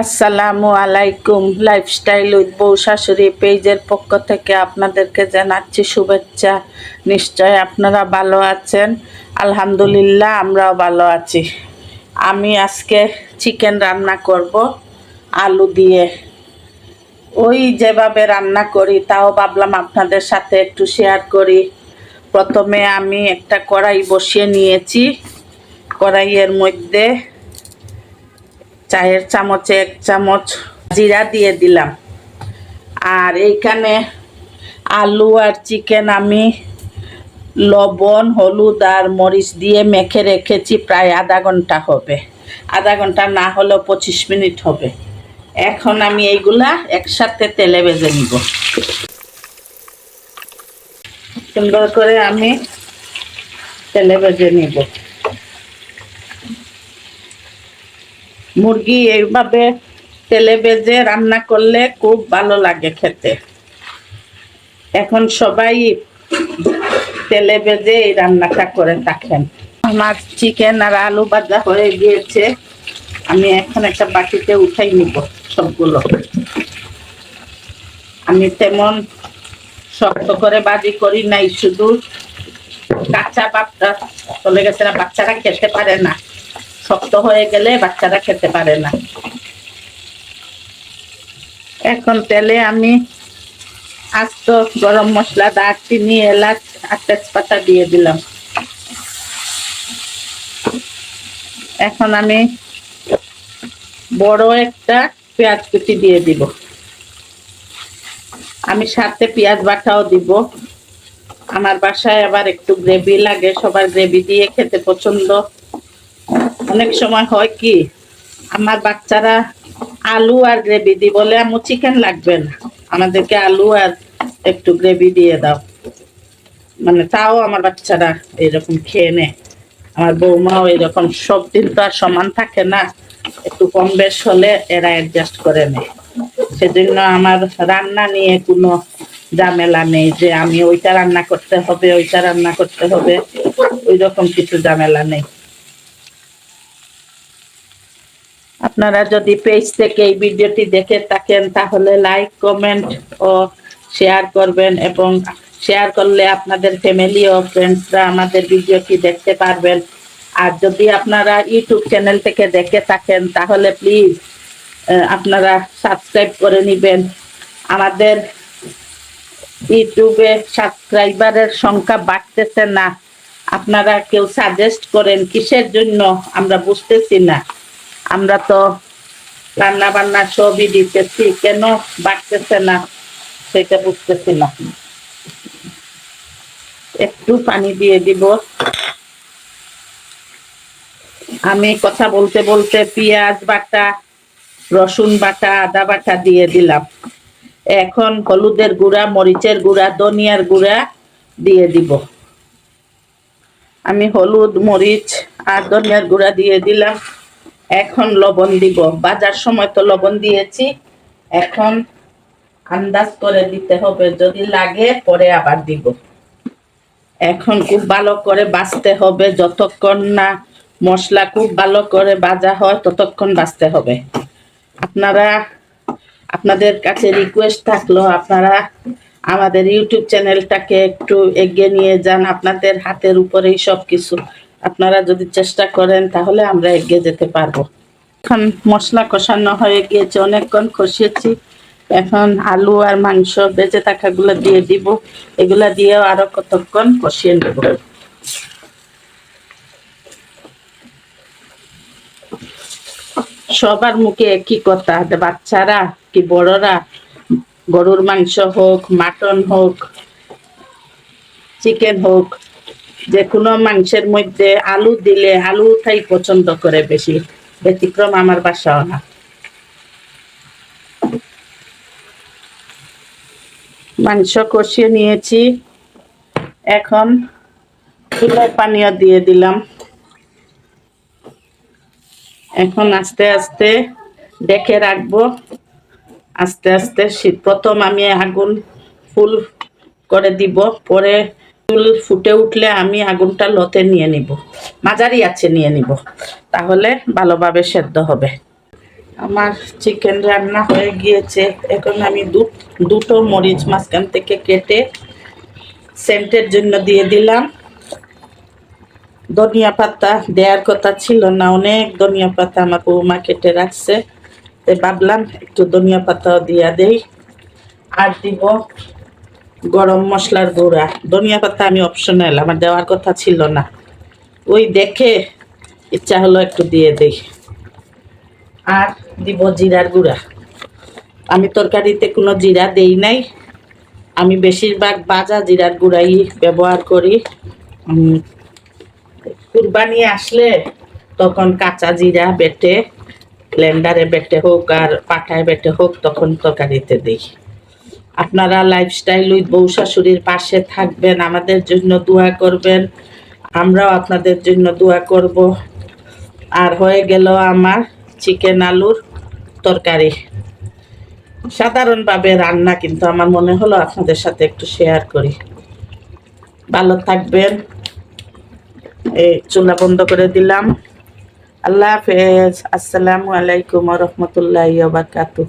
আসসালামু আলাইকুম। Lifestyle with বউ শাশুড়ি পেজের পক্ষ থেকে আপনাদেরকে জানাচ্ছি শুভেচ্ছা। নিশ্চয় আপনারা ভালো আছেন? আলহামদুলিল্লাহ, আমরাও ভালো আছি। আমি আজকে চিকেন রান্না করব, আলু দিয়ে। ওই যেভাবে রান্না করি, তাও ভাবলাম আপনাদের সাথে একটু শেয়ার করি। প্রথমে আমি একটা কড়াই বসিয়ে নিয়েছি। কড়াইয়ের মধ্যে চায়ের চামচে, এক চামচ জিরা দিয়ে দিলাম। আর এইখানে আলু আর চিকেন আমি লবণ, হলুদ আর মরিচ দিয়ে মেখে রেখেছি, প্রায় আধা ঘণ্টা হবে। আধা ঘণ্টা না হলেও পঁচিশ মিনিট হবে। এখন আমি এইগুলা একসাথে তেলে ভেজে নিব। সুন্দর করে আমি তেলে ভেজে নিব। মুরগি এইভাবে তেলে বেজে রান্না করলে খুব ভালো লাগে খেতে। এখন সবাই তেলে বেজে এই রান্নাটা করে থাকেন। আমার চিকেন আর আলু ভাজা হয়ে গিয়েছে। আমি এখন একটা বাটিতে উঠাই নিব সবগুলো। আমি তেমন শক্ত করে বাজি করি নাই, শুধু কাঁচা বাচ্চা চলে গেছে না, বাচ্চারা খেতে পারে না। শক্ত হয়ে গেলে বাচ্চারা খেতে পারে না। এখন তেলে আমি আস্ত গরম মশলা, দারচিনি, এলাচ আর তেজপাতা দিয়ে দিলাম। এখন আমি বড় একটা পেঁয়াজ কুচি দিয়ে দিব। আমি সাথে পেঁয়াজ বাটাও দিব। আমার বাসায় আবার একটু গ্রেভি লাগে, সবার গ্রেভি দিয়ে খেতে পছন্দ। অনেক সময় হয় কি, আমার বাচ্চারা আলু আর গ্রেভি দি বলে আমু চিকেন লাগবে না। আমাদেরকে আলু আর একটু গ্রেভি দিয়ে দাও। মানে তাও আমার বাচ্চারা এরকম খেয়ে নেয়। আমার বৌমাও এরকম, সব দিন তো আর সমান থাকে না। একটু কম বেশ হলে এরা অ্যাডজাস্ট করে নেয়। সেজন্য আমার রান্না নিয়ে কোনো ঝামেলা নেই যে আমি ওইটা রান্না করতে হবে, ওইটা রান্না করতে হবে। ওই রকম কিছু ঝামেলা নেই। আপনারা যদি পেজ থেকে এই ভিডিওটি দেখে থাকেন, তাহলে লাইক কমেন্ট ও শেয়ার করবেন এবং শেয়ার করলে আপনাদের ফ্যামিলি ও ফ্রেন্ডসরা আমাদের ভিডিওটি দেখতে পারবেন। আর যদি আপনারা ইউটিউব চ্যানেল থেকে দেখে থাকেন, তাহলে প্লিজ আপনারা সাবস্ক্রাইব করে নেবেন। আমাদের ইউটিউবে সাবস্ক্রাইবারের সংখ্যা বাড়তেছে না। আপনারা কেউ সাজেস্ট করেন, কিসের জন্য? আমরা বুঝতেছি না। আমরা তো রান্না বান্না সবই দিতেছি, কেন বাড়তেছে না সেটা বুঝতেছি না। একটু পানি দিয়ে দিব। আমি কথা বলতে বলতে পেঁয়াজ বাটা, রসুন বাটা, আদা বাটা দিয়ে দিলাম। এখন হলুদের গুঁড়া, মরিচের গুঁড়া, ধনিয়ার গুঁড়া দিয়ে দিব। আমি হলুদ, মরিচ আর ধনিয়ার গুঁড়া দিয়ে দিলাম। এখন লবণ দিব। বাজার সময় তো লবণ দিয়েছি। এখন আন্দাজ করে দিতে হবে, যদি লাগে পরে আবার দিব। এখন খুব ভালো করে বাঁচতে হবে, যতক্ষণ না মশলা খুব ভালো করে বাজা হয়, ততক্ষণ বাঁচতে হবে। আপনারা, আপনাদের কাছে রিকোয়েস্ট থাকল, আপনারা আমাদের ইউটিউব চ্যানেলটাকে একটু এগিয়ে নিয়ে যান। আপনাদের হাতের উপরেই সব কিছু আপনারা যদি চেষ্টা করেন, তাহলে আমরা এগিয়ে যেতে পারব। এখন মশলা কষানো হয়ে গিয়েছে, অনেকক্ষণ কষিয়েছি। এখন আলু আর মাংস বেঁচে থাকাগুলো দিয়ে দিব। এগুলা দিয়েও আরও কতক্ষণ কষিয়ে নেব। সবার মুখে একই কথা বাচ্চারা কি বড়রা, গরুর মাংস হোক, মাটন হোক, চিকেন হোক যে কোনো মাংসের মধ্যে আলু দিলে আলুটাই পছন্দ করে বেশি। ব্যতিক্রম আমার বাসাও না। মাংস কষিয়ে নিয়েছি। এখন চুলায় পানীয় দিয়ে দিলাম। এখন আস্তে আস্তে দেখে রাখব। আস্তে আস্তে শীত প্রথম আমি আগুন ফুল করে দিব। পরে চুল ফুটে উঠলে আমি আগুনটা লতে নিয়ে নিব। মাঝারি আছে নিয়ে নিব। তাহলে ভালোভাবে সেদ্ধ হবে। আমার চিকেন রান্না হয়ে গিয়েছে। এখন আমি দু- দুটো মরিচ মাঝখান থেকে কেটে সেন্টের জন্য দিয়ে দিলাম। ধনিয়া পাতা দেওয়ার কথা ছিল না, অনেক ধনিয়া পাতা আমার বৌমা কেটে রাখছে। ভাবলাম একটু ধনিয়া পাতাও দিয়া দেই। আর দিব গরম মশলার গুঁড়া। ধনিয়া পাতা আমি অপশনাল আমার দেওয়ার কথা ছিল না। ওই দেখে ইচ্ছা হলো একটু দিয়ে দেই। আর দিব জিরার গুঁড়া। আমি তরকারিতে কোনো জিরা দেই নাই। আমি বেশিরভাগ বাজা জিরার গুঁড়াই ব্যবহার করি। কুরবানি আসলে তখন কাঁচা জিরা বেটে ব্লেন্ডারে বেটে হোক আর পাটায় বেটে হোক, তখন তরকারিতে দিই। আপনারা লাইফস্টাইল উইথ বউ শাশুড়ির পাশে থাকবেন, আমাদের জন্য দোয়া করবেন, আমরাও আপনাদের জন্য দোয়া করব। আর হয়ে গেল আমার চিকেন আলুর তরকারি। সাধারণভাবে রান্না কিন্তু আমার মনে হলো আপনাদের সাথে একটু শেয়ার করি। ভালো থাকবেন। এই চুলা বন্ধ করে দিলাম। আল্লাহ হাফেজ। আসসালামু আলাইকুম রহমতুল্লাহ বারকাতু